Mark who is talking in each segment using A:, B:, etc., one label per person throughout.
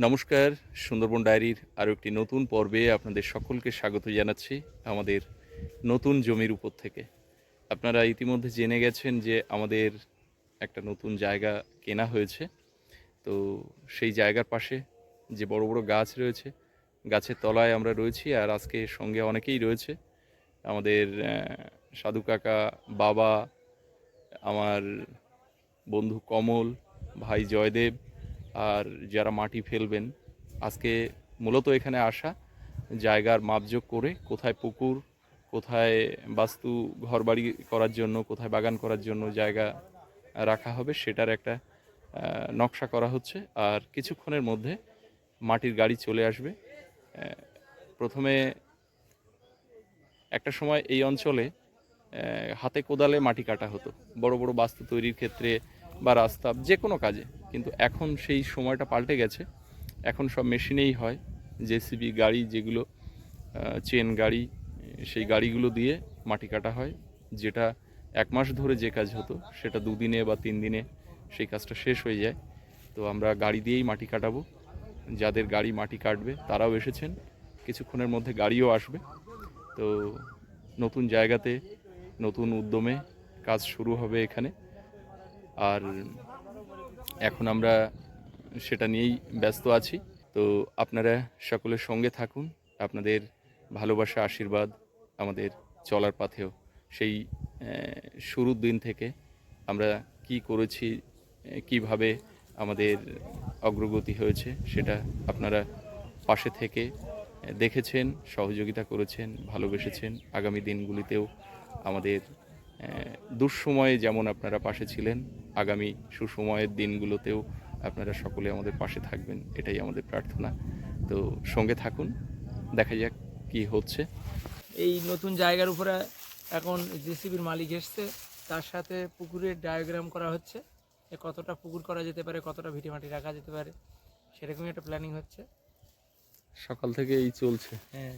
A: নমস্কার, সুন্দরবন ডায়েরির আরও একটি নতুন পর্বে আপনাদের সকলকে স্বাগত জানাচ্ছি আমাদের নতুন জমির উপর থেকে। আপনারা ইতিমধ্যে জেনে গেছেন যে আমাদের একটা নতুন জায়গা কেনা হয়েছে। তো সেই জায়গার পাশে যে বড় বড় গাছ রয়েছে, গাছের তলায় আমরা রয়েছি আর আজকে সঙ্গে অনেকেই রয়েছে। আমাদের সাধু কাকা, বাবা, আমার বন্ধু কমল, ভাই জয়দেব আর যারা মাটি ফেলবেন, আজকে মূলত এখানে আসা, জায়গার মাপযোগ করে কোথায় পুকুর, কোথায় বাস্তু ঘরবাড়ি করার জন্য, কোথায় বাগান করার জন্য জায়গা রাখা হবে, সেটার একটা নকশা করা হচ্ছে। আর কিছুক্ষণের মধ্যে মাটির গাড়ি চলে আসবে। প্রথমে একটা সময় এই অঞ্চলে হাতে কোদালে মাটি কাটা হতো। বড় বড় বাস্তু তৈরির ক্ষেত্রে বা রাস্তা, যে কোনো কাজে। কিন্তু এখন সেই সময়টা পাল্টে গেছে। এখন সব মেশিনেই হয়। জেসিবি গাড়ি যেগুলো চেন গাড়ি, সেই গাড়িগুলো দিয়ে মাটি কাটা হয়। যেটা এক মাস ধরে যে কাজ হতো, সেটা দুদিনে বা তিন দিনে সেই কাজটা শেষ হয়ে যায়। তো আমরা গাড়ি দিয়েই মাটি কাটাবো। যাদের গাড়ি মাটি কাটবে, তারাও এসেছেন। কিছুক্ষণের মধ্যে গাড়িও আসবে। তো নতুন জায়গাতে, নতুন উদ্যমে কাজ শুরু হবে এখানে। আর এখন আমরা সেটা নিয়েই ব্যস্ত আছি। তো আপনারা সকলের সঙ্গে থাকুন, আপনাদের ভালোবাসা, আশীর্বাদ আমাদের চলার পথেও। সেই শুরুর দিন থেকে আমরা কি করেছি কীভাবে আমাদের অগ্রগতি হয়েছে সেটা আপনারা পাশে থেকে দেখেছেন, সহযোগিতা করেছেন, ভালোবেসেছেন। আগামী দিনগুলিতেও আমাদের দুঃসময়ে যেমন আপনারা পাশে ছিলেন আগামী সুসময়ের দিনগুলোতেও আপনারা সকলে আমাদের পাশে থাকবেন এটাই আমাদের প্রার্থনা। তো সঙ্গে থাকুন দেখা যাক কি হচ্ছে।
B: এই নতুন জায়গার উপরে এখন জেসিবির মালিক এসছে তার সাথে পুকুরের ডায়াগ্রাম করা হচ্ছে যে কতটা পুকুর করা যেতে পারে কতটা ভিটে মাটি রাখা যেতে পারে সেরকমই একটা প্ল্যানিং হচ্ছে।
A: সকাল থেকে এই চলছে।
B: হ্যাঁ।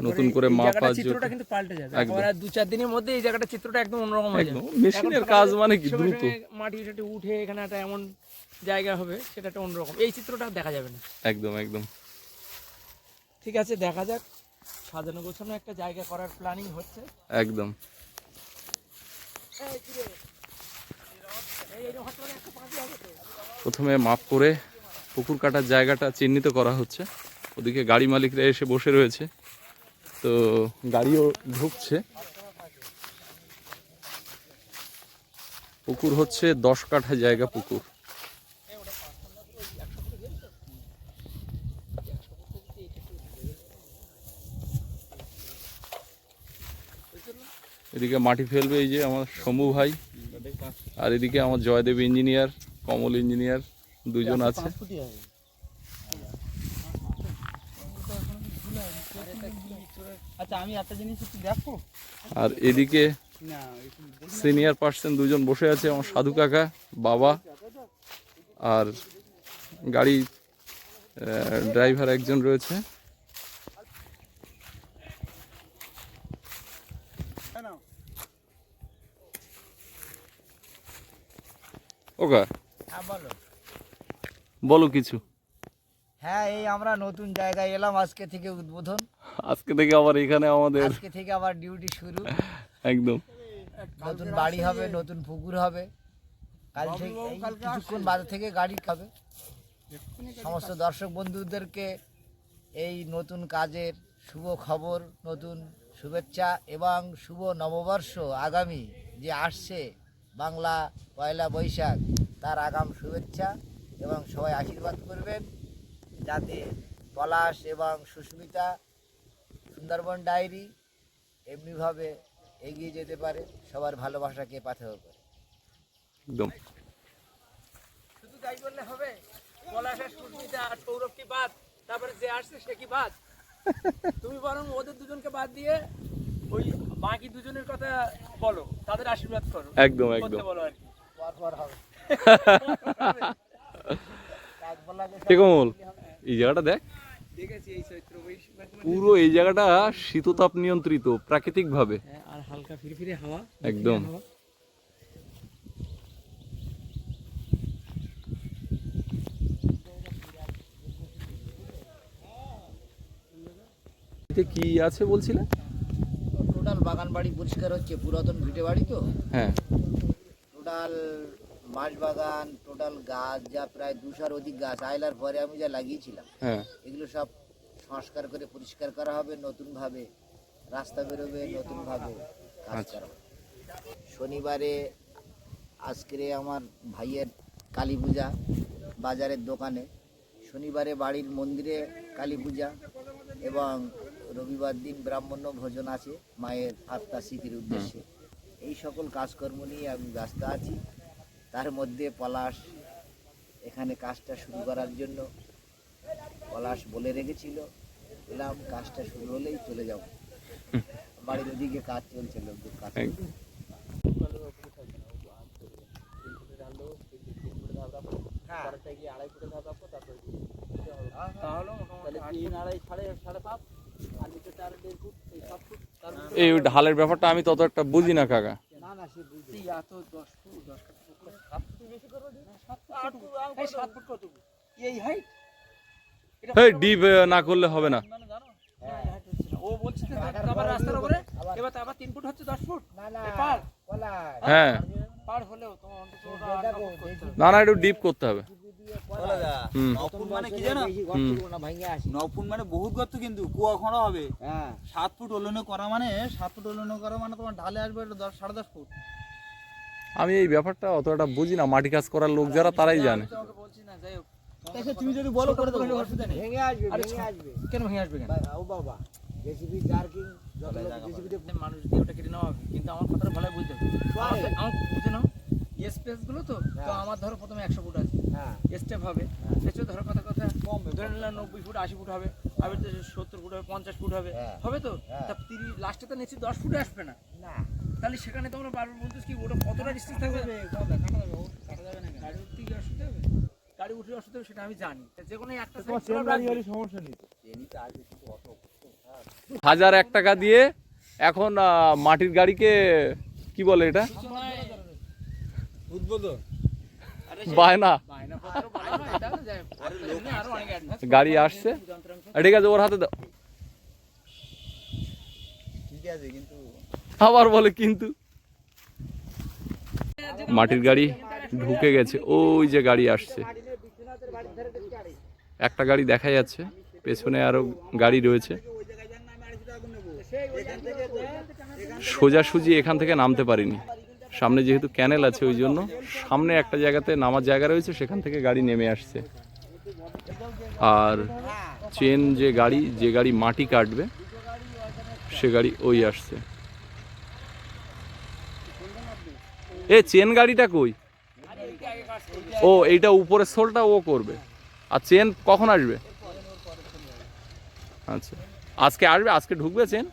A: নতুন করে মাপা
B: চিত্রটা কিন্তু পাল্টে যাবে। আর দু চার দিনের মধ্যে এই জায়গাটা চিত্রটা একদম অন্যরকম হয়ে যাবে।
A: মেশিনের কাজ মানে কি? দ্রুত।
B: মাটি টাটি উঠে এখানে একটা এমন জায়গা হবে সেটা একটা অন্যরকম। এই চিত্রটা দেখা যাবে না।
A: একদম একদম।
B: ঠিক আছে দেখা যাক। সাজানো গোছানো একটা জায়গা করার প্ল্যানিং হচ্ছে।
A: একদম।
B: তো?
A: প্রথমে মাপ করে পুকুর কাটার জায়গাটা চিহ্নিত করা হচ্ছে। ওদিকে গাড়ি মালিকরা এসে বসে রয়েছে। তো গাড়িও ঢুকছে। পুকুর হচ্ছে দশ কাঠা জায়গা পুকুর। এদিকে মাটি ফেলবে এই যে আমার সমু ভাই আর এদিকে আমার জয়দেব ইঞ্জিনিয়ার কমল ইঞ্জিনিয়ার দুজন আছে
B: আচ্ছা আমি একটা জিনিস একটু দেখো
A: আর এদিকে সিনিয়র পার্সন দুজন বসে আছে আমার সাধু কাকা বাবা আর গাড়ি ড্রাইভার একজন রয়েছে। ওকা
C: হ্যাঁ বলো
A: কিছু।
C: হ্যাঁ এই আমরা নতুন জায়গায় এলাম আজকে থেকে উদ্বোধন।
A: আজকে থেকে আবার এখানে আমাদের
C: আজকে থেকে আবার ডিউটি শুরু।
A: একদম।
C: নতুন বাড়ি হবে নতুন পুকুর হবে। কাল থেকে কিছুক্ষণ বাদে থেকে গাড়ি খাবে। সমস্ত দর্শক বন্ধুদেরকে এই নতুন কাজের শুভ খবর নতুন শুভেচ্ছা এবং শুভ নববর্ষ আগামী যে আসছে বাংলা পয়লা বৈশাখ তার আগাম শুভেচ্ছা এবং সবাই আশীর্বাদ করবেন। যাতে পলাশ এবং সুস্মিতা সুন্দরবন ডায়েরি এমনিভাবে এগিয়ে যেতে পারে সবার ভালোবাসাকে পাথেয় করে।
A: একদম।
B: শুধু তাই করলে হবে? পলাশ আর সুস্মিতা আর সৌরভ কি বাদ? তারপরে যে আসছে সে কি বাদ? তুমি বরং ওদের দুজনকে বাদ দিয়ে ওই বাকি দুজনের কথা বলো তাদের আশীর্বাদ করো।
A: একদম একদম।
B: বলো আর কি।
C: পরপর হবে।
A: কে এই জায়গাটা দেখ। পুরো এই জায়গাটা শীততাপ নিয়ন্ত্রিত প্রাকৃতিকভাবে।
B: আর হালকা হাওয়া
A: একদম। এতে কি আছে বলছিলে?
C: টোটাল বাগান বাড়ি পরিষ্কার হচ্ছে পুরাতন ভিটে বাড়ি তো।
A: হ্যাঁ।
C: টোটাল বাঁশ বাগান টোটাল গাছ যা প্রায় দুশোর অধিক গাছ আইলার পরে আমি যা লাগিয়েছিলাম
A: হ্যাঁ
C: এগুলো সব সংস্কার করে পরিষ্কার করা হবে নতুনভাবে রাস্তা বেরোবে নতুনভাবে কাজ
A: আচ্ছা।
C: করা হবে। শনিবারে আজকে আমার ভাইয়ের কালী পূজা বাজারের দোকানে শনিবারে বাড়ির মন্দিরে কালী পূজা এবং রবিবার দিন ব্রাহ্মণ্য ভোজন আছে মায়ের আত্মা স্মৃতির উদ্দেশ্যে এই সকল কাজকর্ম নিয়ে আমি ব্যস্ত আছি তার মধ্যে পলাশ এখানে কাজটা শুরু করার জন্য পলাশ বলে রেখেছিল এলাম কাজটা শুরু হলেই চলে যাব। বাড়ির ওদিকে কাজ চলছে লোকদের কাজ
B: ফুট এই সাত ফুট।
A: এই ঢালের ব্যাপারটা আমি তত একটা বুঝি না কাকা।
C: না না সে বুঝতে
B: এই এত দশ ফুট দশ এই এই
A: ডিপ না করলে হবে না।
B: মানে না, এই height হচ্ছে না। ও বলছে আবার রাস্তার উপরে এবার আবার তিন ফুট হচ্ছে দশ ফুট
C: না না
B: এ পার
A: হ্যাঁ।
B: পার হলেও।
A: না না একটু ডিপ করতে হবে।
D: মানে কি জানো মানে বহুত গর্ত কিন্তু কুয়া খোঁড়া হবে
C: হ্যাঁ।
D: সাত ফুট ওলনে করা মানে সাত ফুট ওলনে করা মানে তোমার ঢালে আসবে সাড়ে দশ ফুট।
A: আমি এই ব্যাপারটা অতটা বুঝি না মাটি কাজ করার লোক যারা তারাই জানে।
B: বলছি না যাই হোক
D: তুমি যদি বলো করে দেবো
B: অসুবিধা নেই।
C: ভেঙে আসবে ভেঙে আসবে।
B: কেন ভেঙে আসবে কেন?
C: ও বাবা জেসিবি জার্কিং
B: মানুষ দিয়ে ওটা কেটে নেওয়া হবে কিন্তু আমার কথাটা ভালো বুঝতে আমার বুঝে নাও। স্পেসগুলো তো তো
C: হ্যাঁ।
B: আমার ধরো প্রথমে একশো ফুট আছে।
C: হ্যাঁ।
B: স্টেপ হবে। সেটা ধরো কথা কথা ধরে নিলাম নব্বই ফুট আশি ফুট হবে আবার তো সত্তর ফুট হবে পঞ্চাশ ফুট হবে।
C: হ্যাঁ।
B: হবে তো?
C: হ্যাঁ।
B: তা তিরিশ লাস্টে তো নিচে দশ ফুটে আসবে না।
C: না।
B: তাহলে সেখানে তোমরা বারবার বলতেছ কি ওটা কতটা ডিস্টেন্স থাকবে? কাটা যাবে না গাড়ি উঠতে গিয়ে অসুবিধা হবে? গাড়ি উঠলে অসুবিধা হবে সেটা আমি জানি। যে কোনো একটা।
D: সমস্যা নেই
A: হাজার এক টাকা দিয়ে এখন আহ, মাটির গাড়িকে কি বলে এটা?
D: উদ্বোধন?
A: বায়না। গাড়ি আসছে। ঠিক আছে ওর হাতে দাও।
D: ঠিক আছে কিন্তু
A: আবার বলে কিন্তু। মাটির গাড়ি ঢুকে গেছে। ওই যে গাড়ি আসছে। একটা গাড়ি দেখা যাচ্ছে। পেছনে আরও গাড়ি রয়েছে। সোজাসুজি এখান থেকে নামতে পারিনি। সামনে যেহেতু ক্যানেল আছে ওই জন্য সামনে একটা জায়গাতে নামার জায়গা রয়েছে, সেখান থেকে গাড়ি নেমে আসছে। আর চেন যে গাড়ি যে গাড়ি মাটি কাটবে, সে গাড়ি ওই আসছে। এ, চেন গাড়িটা কই? ও, এইটা উপরের সোলটা ও করবে। আর চেন কখন আসবে? আচ্ছা আজকে আসবে, আজকে ঢুকবে চেন?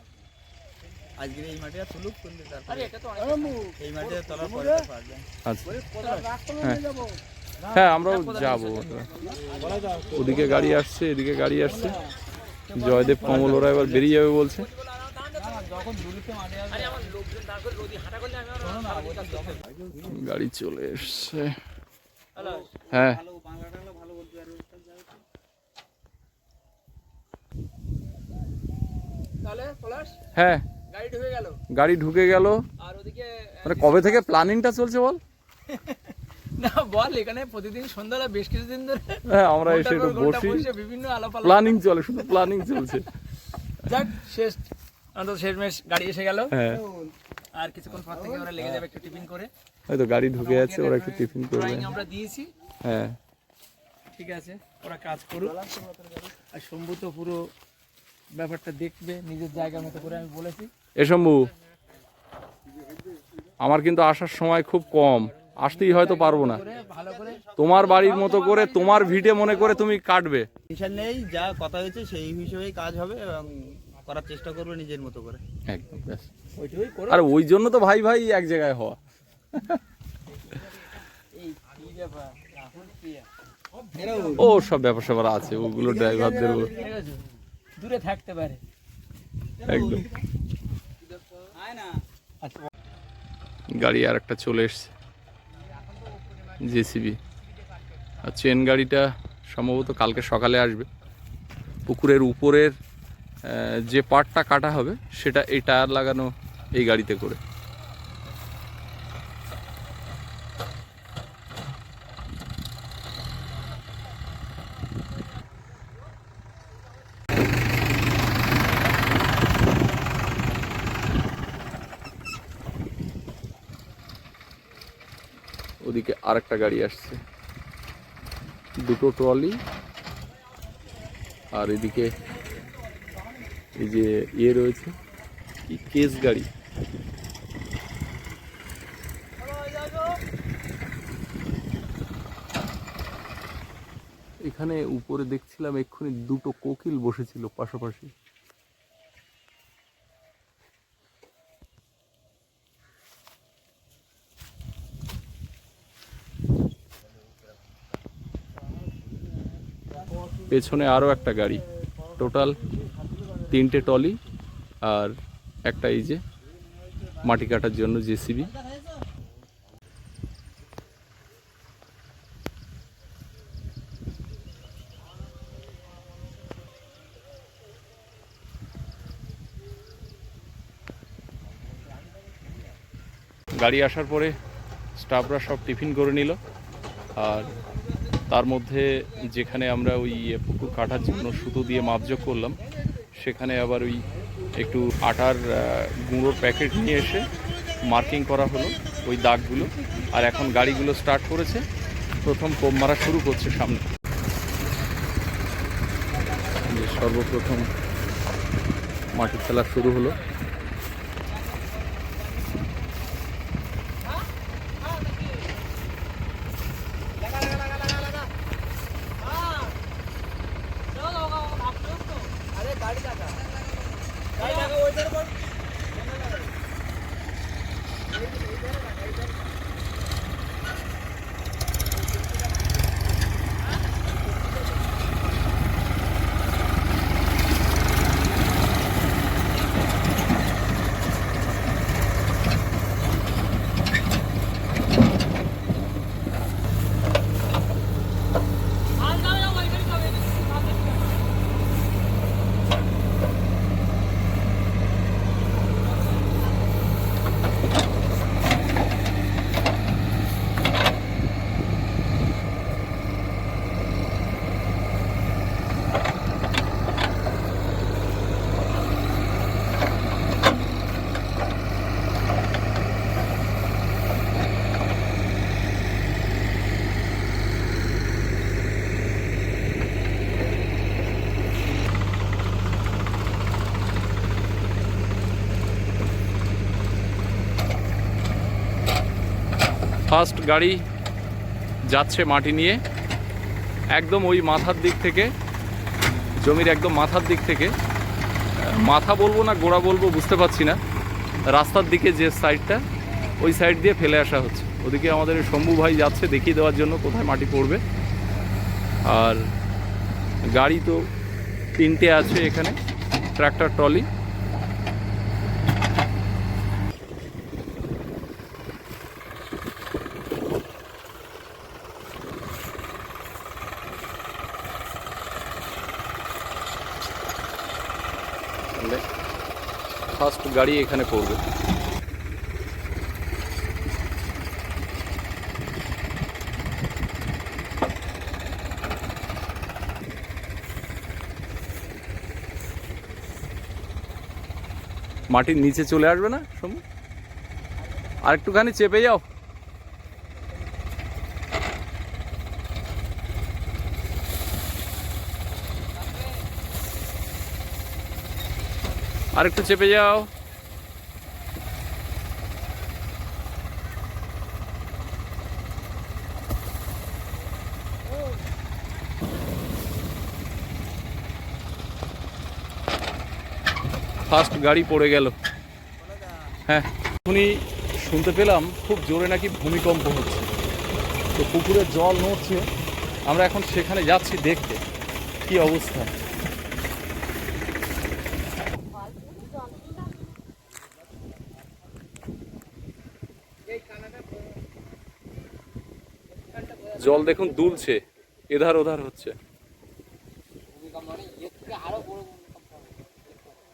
D: আজকে এই মাঠে তুলুক তুললে তারপরে
B: আরে এটা তো অনেক
D: এই তলার পরে পারবে
A: আচ্ছা। হ্যাঁ। হ্যাঁ। আমরাও যাব। ওদিকে গাড়ি আসছে এদিকে গাড়ি আসছে। জয়দেব কমল ওরা এবার বেরিয়ে যাবে বলছে। গাড়ি চলে এসছে। হ্যাঁ। হ্যাঁ।
B: গাড়ি ঢুকে গেল। আর ওদিকে
A: মানে কবে থেকে প্ল্যানিংটা চলছে বল?
B: না বল এখানে প্রতিদিন সন্ধ্যাবেলা বেশ কিছুদিন ধরে
A: হ্যাঁ আমরা এসে একটু বসি।
B: বিভিন্ন আলাপ
A: প্ল্যানিং চলে শুধু প্ল্যানিং চলছে।
B: যাক শেষ। অন্তত শেষমেশ গাড়ি এসে গেল।
A: হ্যাঁ।
B: আর কিছুক্ষণ পর থেকে ওরা লেগে যাবে একটু টিফিন করে।
A: হয়তো গাড়ি ঢুকে যাচ্ছে ওরা একটু টিফিন করবে।
B: আমরা দিয়েছি।
A: হ্যাঁ।
B: ঠিক আছে ওরা কাজ করুক। আর শম্ভু তো পুরো ব্যাপারটা দেখবে নিজের জায়গা মতো করে আমি বলেছি।
A: এ শম্ভু আমার কিন্তু আসার সময় খুব কম। আসতেই হয়তো পারব না। তোমার বাড়ির মতো করে তোমার ভিটে মনে করে তুমি কাটবে।
D: টেনশন নেই যা কথা হয়েছে সেই হিসেবেই কাজ হবে এবং করার চেষ্টা করবে নিজের মতো করে।
A: একদম আর ওই জন্য তো ভাই ভাই এক জায়গায় হওয়া। ও সব ব্যাপার স্যাপার আছে ওগুলো ড্রাইভারদের ও-
B: ঠিক আছে দূরে থাকতে পারে।
A: একদম। গাড়ি আর একটা চলে এসছে। জেসিবি। আর চেন গাড়িটা সম্ভবত কালকে সকালে আসবে। পুকুরের উপরের যে পাটটা কাটা হবে, সেটা এই টায়ার লাগানো এই গাড়িতে করে। ওদিকে আরেকটা গাড়ি আসছে। দুটো ট্রলি আর এদিকে এই যে ইয়ে রয়েছে কি কেস গাড়ি। এখানে উপরে দেখছিলাম এক্ষুনি দুটো কোকিল বসেছিল পাশাপাশি। পেছনে আরও একটা গাড়ি। টোটাল তিনটে টলি আর একটা এই যে মাটি কাটার জন্য জেসিবি। গাড়ি আসার পরে স্টাফরা সব টিফিন করে নিল। আর তার মধ্যে যেখানে আমরা ওই পুকুর কাটার জন্য সুতো দিয়ে মাপযোগ করলাম, সেখানে আবার ওই একটু আটার গুঁড়োর প্যাকেট নিয়ে এসে মার্কিং করা হলো ওই দাগগুলো। আর এখন গাড়িগুলো স্টার্ট করেছে, প্রথম কোপ মারা শুরু করছে সামনে। সর্বপ্রথম মাটি খেলা শুরু হলো। ফার্স্ট গাড়ি যাচ্ছে মাটি নিয়ে। একদম ওই মাথার দিক থেকে, জমির একদম মাথার দিক থেকে। মাথা বলব না, গোড়া বলব, বুঝতে পারছি না। রাস্তার দিকে যে সাইডটা, ওই সাইড দিয়ে ফেলে আসা হচ্ছে। ওদিকে আমাদের শম্ভু ভাই যাচ্ছে দেখিয়ে দেওয়ার জন্য কোথায় মাটি পড়বে। আর গাড়ি তো তিনটে আছে এখানে ট্রাক্টর ট্রলি। ফার্স্ট গাড়ি এখানে পড়বে মাটির নিচে চলে আসবে না সমু? আর একটুখানি চেপে যাও। আর একটু চেপে যাও। ফার্স্ট গাড়ি পড়ে গেল। হ্যাঁ এখনই শুনতে পেলাম খুব জোরে নাকি ভূমিকম্প হচ্ছে। তো পুকুরের জল নড়ছে, আমরা এখন সেখানে যাচ্ছি দেখতে। কি অবস্থা? জল দেখুন দুলছে, এধার ওধার হচ্ছে।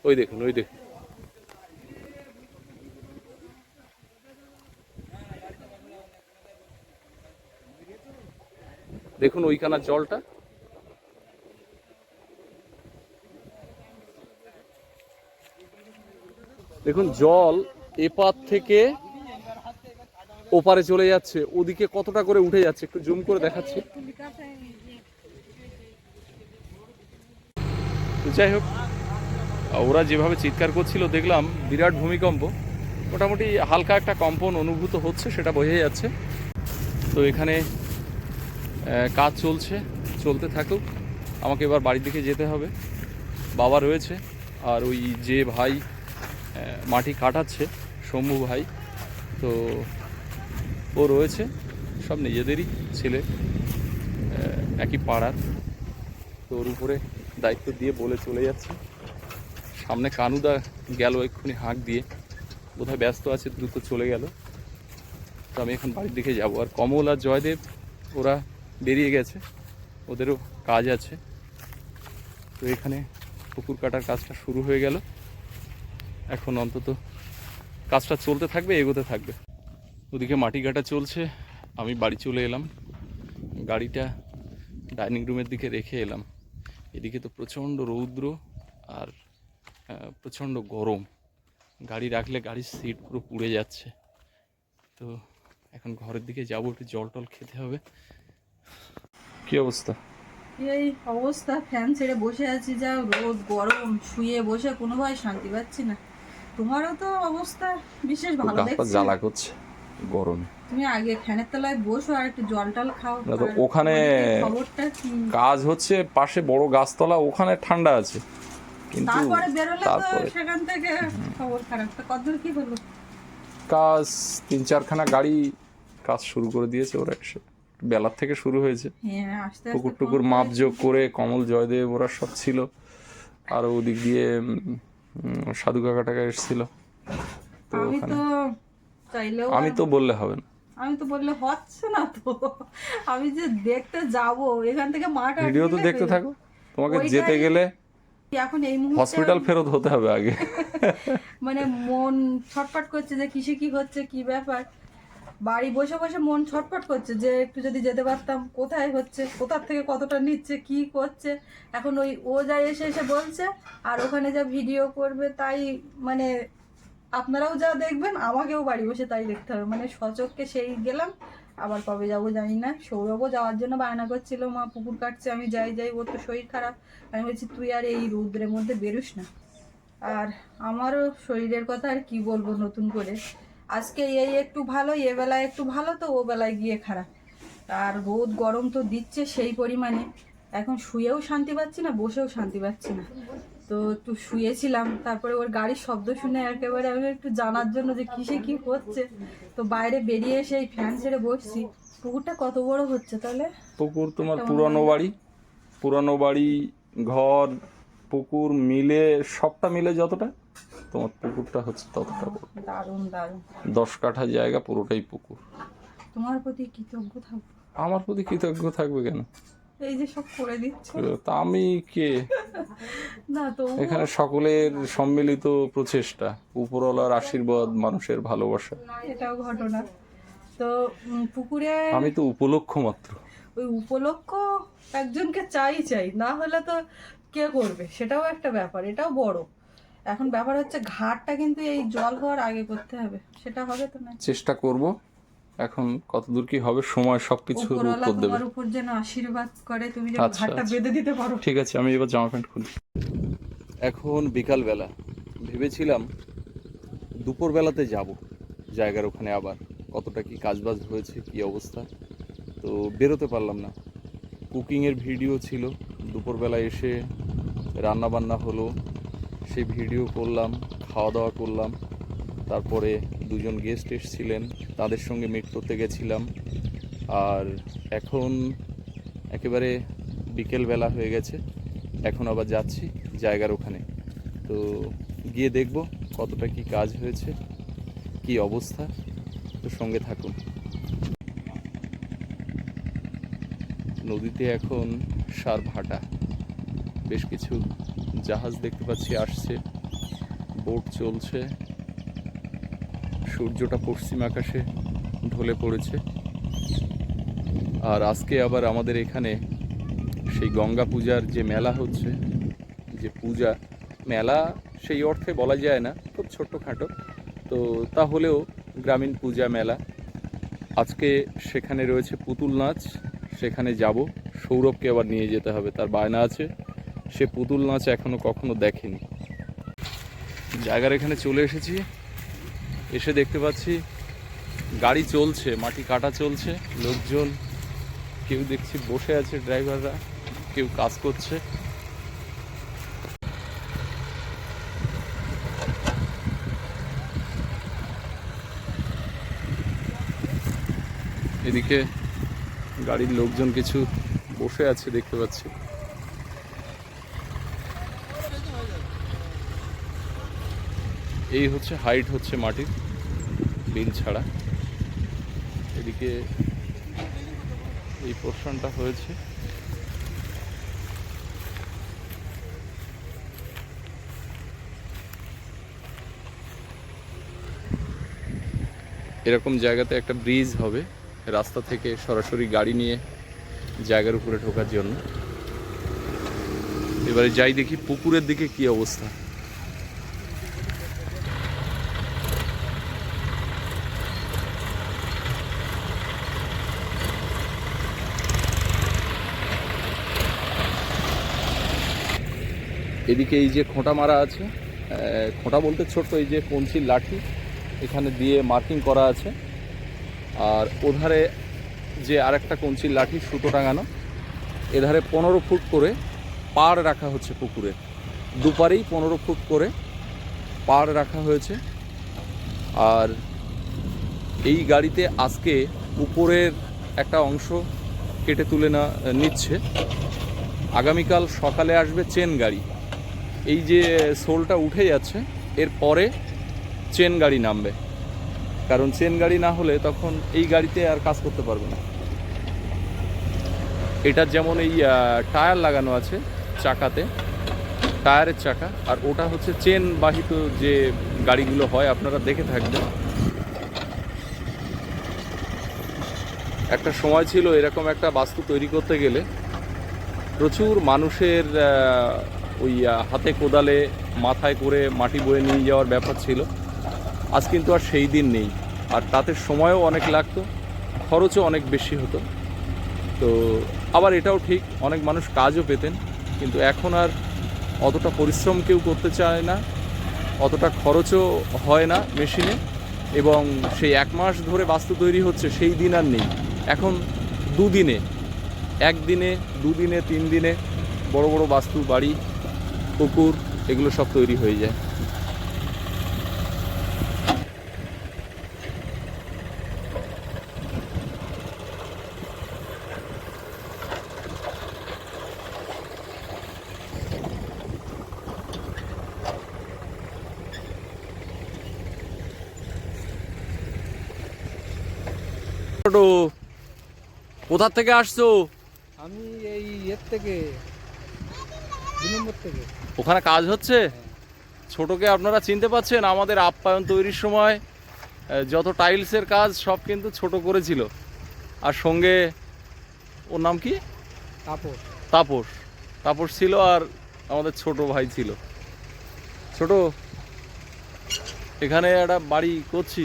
A: ওই দেখুন ওই দেখুন। দেখুন ওইখানার জলটা। দেখুন জল এপার থেকে ওপারে চলে যাচ্ছে, ওদিকে কতটা করে উঠে যাচ্ছে? একটু জুম করে দেখাচ্ছি। যাই হোক, ওরা যেভাবে চিৎকার করছিল, দেখলাম বিরাট ভূমিকম্প। মোটামুটি হালকা একটা কম্পন অনুভূত হচ্ছে, সেটা বোঝা যাচ্ছে। তো এখানে কাজ চলছে, চলতে থাকুক। আমাকে এবার বাড়ির দিকে যেতে হবে। বাবা রয়েছে, আর ওই যে ভাই মাটি কাটাচ্ছে, শম্ভু ভাই। তো ও রয়েছে, সব নিজেদেরই ছেলে একই পাড়ার। তো ওর উপরে দায়িত্ব দিয়ে বলে চলে যাচ্ছে। সামনে কানুদা গেল এক্ষুনি হাঁক দিয়ে। বোধহয় ব্যস্ত আছে, দ্রুত চলে গেল। তো আমি এখন বাড়ির দিকে যাব। আর কমল আর জয়দেব, ওরা বেরিয়ে গেছে। ওদেরও কাজ আছে। তো এখানে পুকুর কাটার কাজটা শুরু হয়ে গেল। এখন অন্তত কাজটা চলতে থাকবে, এগোতে থাকবে। ওদিকে মাটি কাটা চলছে আমি বাড়ি চলে এলাম। গাড়িটা ডাইনিং রুমের দিকে রেখে এলাম। এদিকে তো প্রচণ্ড রৌদ্র আর প্রচণ্ড গরম। গাড়ি রাখলে গাড়ির সিট পুরো পুড়ে যাচ্ছে। তো এখন ঘরের দিকে যাব একটু জল টল খেতে হবে। কি অবস্থা?
E: এই অবস্থা ফ্যান ছেড়ে বসে আছি যা রোদ গরম শুয়ে বসে কোনোভাবে শান্তি পাচ্ছি না। তোমারও তো অবস্থা বিশেষ ভালো দেখছি।
A: জ্বালা করছে। গরমে।
E: তুমি আগে ফ্যানের তলায় বসো আর একটু জল টল খাও
A: না তো ওখানে- কাজ হচ্ছে পাশে বড় গাছতলা ওখানে ঠান্ডা আছে। কিন্তু
E: তারপরে বেরোলে তো সেখান থেকে খবর খারাপ। তো কতদূর কি হলো?
A: কাজ তিন চারখানা গাড়ি কাজ শুরু করে দিয়েছে ওরা এসে। বেলার থেকে শুরু হয়েছে।
E: হ্যাঁ
A: টুকুর মাপ যোগ করে কমল জয়দেব ওরা সব ছিল। আর ওদিক দিয়ে সাধু কাকা টাকা এসেছিল। তো
E: আমি তো চাইলেও
A: আমি তো বললে হবে না।
E: আমি তো বললে হচ্ছে না তো। আমি যে দেখতে যাব এখান থেকে মাঠ
A: ভিডিও তো দেখতে থাকো। তোমাকে যেতে গেলে
E: এখন এই মুহূর্তে
A: হসপিটাল ফেরত হতে হবে আগে।
E: মানে মন ছটফট করছে যে কিসে কি হচ্ছে কি ব্যাপার। বাড়ি বসে বসে মন ছটফট করছে যে একটু যদি যেতে পারতাম কোথায় হচ্ছে কোথার থেকে কতটা নিচ্ছে কি করছে। এখন ওই ও যা এসে এসে বলছে আর ওখানে যা ভিডিও করবে তাই মানে আপনারাও যা দেখবেন, আমাকেও বাড়ি বসে তাই দেখতে হবে। মানে সচককে সেই গেলাম, আবার কবে যাব জানি না। সৌরভও যাওয়ার জন্য বায়না করছিল, মা, পুকুর কাটছে, আমি যাই যাই, ওর তো শরীর খারাপ। আমি বলছি, তুই আর এই রৌদ্রের মধ্যে বেরোস না। আর আমারও শরীরের কথা আর কি বলব নতুন করে? আজকে এই একটু ভালো, এ বেলায় একটু ভালো, তো ও বেলায় গিয়ে খারাপ। আর রোদ গরম তো দিচ্ছে সেই পরিমাণে। এখন শুয়েও শান্তি পাচ্ছি না, বসেও শান্তি পাচ্ছি না। তো একটু শুয়েছিলাম তারপরে ওর গাড়ির শব্দ শুনে একেবারে আমি একটু জানার জন্য যে কিসে কি হচ্ছে। তো বাইরে বেরিয়ে এসে এই ফ্যান ছেড়ে বসছি। পুকুরটা কত বড় হচ্ছে তাহলে?
A: পুকুর তোমার পুরানো বাড়ি। পুরানো বাড়ি ঘর পুকুর মিলে সবটা মিলে যতটা তোমার পুকুরটা হচ্ছে ততটা বড়।
E: দারুণ দারুণ।
A: দশ কাঠা জায়গা পুরোটাই পুকুর।
E: তোমার প্রতি কৃতজ্ঞ থাকব।
A: আমার প্রতি কৃতজ্ঞ থাকবে কেন?
E: এই যে সব করে দিচ্ছ।
A: তা আমি কে?
E: না তো
A: এখানে সকলের সম্মিলিত প্রচেষ্টা উপরওয়ালার আশীর্বাদ মানুষের ভালোবাসা।
E: এটাও ঘটনা। তো পুকুরে
A: আমি তো উপলক্ষ মাত্র।
E: ওই উপলক্ষ একজনকে চাই চাই। না হলে তো কে করবে? সেটাও একটা ব্যাপার এটাও বড়। এখন ব্যাপার হচ্ছে ঘাটটা কিন্তু এই জল হওয়ার আগে করতে হবে। সেটা হবে তো না।
A: চেষ্টা করব। এখন কতদূর কি হবে সময় সবকিছুর উত্তর দেবে।
E: তোমার উপর যেন আশীর্বাদ করে তুমি যেন
A: আচ্ছা,
E: ঘাটটা
A: আচ্ছা।
E: বেঁধে দিতে পারো।
A: ঠিক আছে আমি এবার জামা প্যান্ট খুলি। এখন বিকালবেলা। ভেবেছিলাম দুপুরবেলাতে যাব জায়গার ওখানে আবার। কতটা কি কাজবাজ হয়েছে কি অবস্থা? তো বেরোতে পারলাম না। কুকিংয়ের ভিডিও ছিল দুপুরবেলা এসে রান্না বান্না হলো। সেই ভিডিও করলাম খাওয়া দাওয়া করলাম। তারপরে দুজন গেস্ট এসেছিলেন, তাদের সঙ্গে মিট করতে গেছিলাম। আর এখন একেবারে বিকেলবেলা হয়ে গেছে, এখন আবার যাচ্ছি জায়গার ওখানে। তো গিয়ে দেখব কতটা কি কাজ হয়েছে, কি অবস্থা, তো সঙ্গে থাকুন। নদীতে এখন সার ভাটা, বেশ কিছু জাহাজ দেখতে পাচ্ছি, আসছে বোট চলছে। সূর্যটা পশ্চিম আকাশে ঢলে পড়েছে। আর আজকে আবার আমাদের এখানে সেই গঙ্গা পূজার যে মেলা হচ্ছে, যে পূজা, মেলা সেই অর্থে বলা যায় না, খুব ছোট্টখাটো। তো তাহলেও গ্রামীণ পূজা মেলা। আজকে সেখানে রয়েছে পুতুল নাচ, সেখানে যাব। সৌরভকে আবার নিয়ে যেতে হবে, তার বায়না আছে। সে পুতুল নাচ এখনও কখনো দেখেনি। জায়গার এখানে চলে এসেছি। এসে দেখতে পাচ্ছি গাড়ি চলছে, মাটি কাটা চলছে, লোকজন, কেউ দেখছি বসে আছে ড্রাইভাররা, কেউ কাজ করছে। এদিকে গাড়ির লোকজন কিছু বসে আছে দেখতে পাচ্ছি। এই হচ্ছে হাইট হচ্ছে মাটির। বিল ছাড়া। এদিকে এই পোর্শনটা হয়েছে। এরকম জায়গাতে একটা ব্রিজ হবে। রাস্তা থেকে সরাসরি গাড়ি নিয়ে জায়গার উপরে ঢোকার জন্য। এবারে যাই দেখি পুকুরের দিকে কি অবস্থা। এদিকে এই যে খোঁটা মারা আছে খোঁটা বলতে ছোট্ট এই যে কঞ্চির লাঠি, এখানে দিয়ে মার্কিং করা আছে। আর ওধারে যে আরেকটা কঞ্চির লাঠি সুতো টাঙানো, এধারে পনেরো ফুট করে পাড় রাখা হচ্ছে পুকুরে। দুপারেই পনেরো ফুট করে পাড় রাখা হয়েছে। আর এই গাড়িতে আজকে উপরের একটা অংশ কেটে তুলে না, নিচ্ছে। আগামীকাল সকালে আসবে চেন গাড়ি। এই যে সোলটা উঠে যাচ্ছে, এর পরে চেন গাড়ি নামবে। কারণ চেন গাড়ি না হলে তখন এই গাড়িতে আর কাজ করতে পারবে না। এটার যেমন এই টায়ার লাগানো আছে চাকাতে, টায়ারের চাকা, আর ওটা হচ্ছে চেন বাহিত যে গাড়িগুলো হয়, আপনারা দেখে থাকবেন। একটা সময় ছিল এরকম একটা বাস্তু তৈরি করতে গেলে প্রচুর মানুষের ওই হাতে কোদালে মাথায় করে মাটি বয়ে নিয়ে যাওয়ার ব্যাপার ছিল। আজ কিন্তু আর সেই দিন নেই। আর তাতে সময়ও অনেক লাগতো, খরচও অনেক বেশি হতো। তো আবার এটাও ঠিক, অনেক মানুষ কাজও পেতেন, কিন্তু এখন আর অতটা পরিশ্রম কেউ করতে চায় না, অতটা খরচও হয় না মেশিনে, এবং সেই এক মাস ধরে বাস্তু তৈরি হচ্ছে, সেই দিন আর নেই। এখন দুদিনে, একদিনে, দুদিনে তিন দিনে বড় বড় বাস্তু বাড়ি পুকুর এগুলো সব তৈরি হয়ে যায়। ছোট কোথা থেকে আসছো?
B: আমি এই এর থেকে। নম্বর থেকে।
A: ওখানে কাজ হচ্ছে? ছোটকে আপনারা চিনতে পাচ্ছেন আমাদের আপ্যায়ন তৈরির সময় যত টাইলসের কাজ সব কিন্তু ছোট করেছিল। আর সঙ্গে ওর নাম কি?
B: কাপড়
A: তাপস। তাপস ছিল আর আমাদের ছোট ভাই ছিল। ছোট এখানে একটা বাড়ি করছি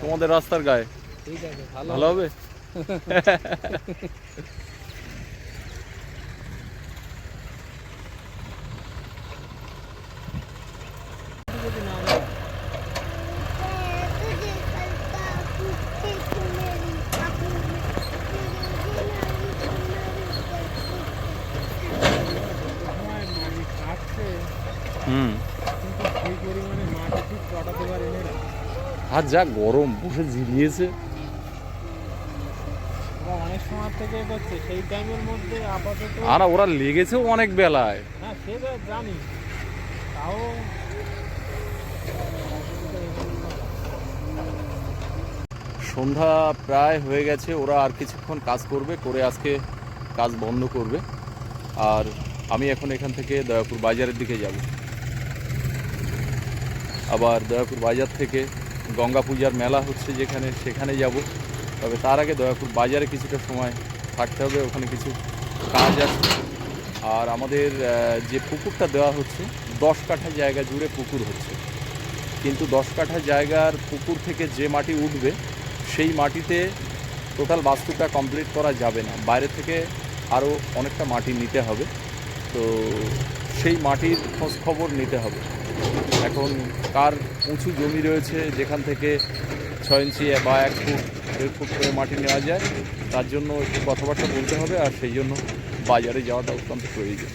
A: তোমাদের রাস্তার গায়ে।
B: ঠিক আছে ভালো
A: হবে হুম
B: সেই পরিমাণে মাটি ঠিক কাটাতে পারেনি না
A: আর যা গরম বসে
B: মধ্যে
A: আর ওরা লেগেছেও অনেক বেলায়।
B: হ্যাঁ জানি। তাও
A: সন্ধ্যা প্রায় হয়ে গেছে ওরা আর কিছুক্ষণ কাজ করবে করে আজকে কাজ বন্ধ করবে। আর আমি এখন এখান থেকে দয়াপুর বাজারের দিকে যাব। আবার দয়াপুর বাজার থেকে গঙ্গা পূজার মেলা হচ্ছে যেখানে, সেখানে যাব। তবে তার আগে দয়াপুর বাজারে কিছুটা সময় থাকতে হবে, ওখানে কিছু কাজ আছে। আর আমাদের যে পুকুরটা দেওয়া হচ্ছে, দশ কাঠা জায়গা জুড়ে পুকুর হচ্ছে। কিন্তু দশ কাঠা জায়গার পুকুর থেকে যে মাটি উঠবে, সেই মাটিতে টোটাল বাস্তুটা কমপ্লিট করা যাবে না। বাইরে থেকে আরও অনেকটা মাটি নিতে হবে। তো সেই মাটির খোঁজ খবর নিতে হবে। এখন কার উঁচু জমি রয়েছে যেখান থেকে ছয় ইঞ্চি বা এক ফুট, দেড় ফুট করে মাটি নেওয়া যায়, তার জন্য একটু কথাবার্তা বলতে হবে আর সেই জন্য বাজারে যাওয়াটা অত্যন্ত প্রয়োজন।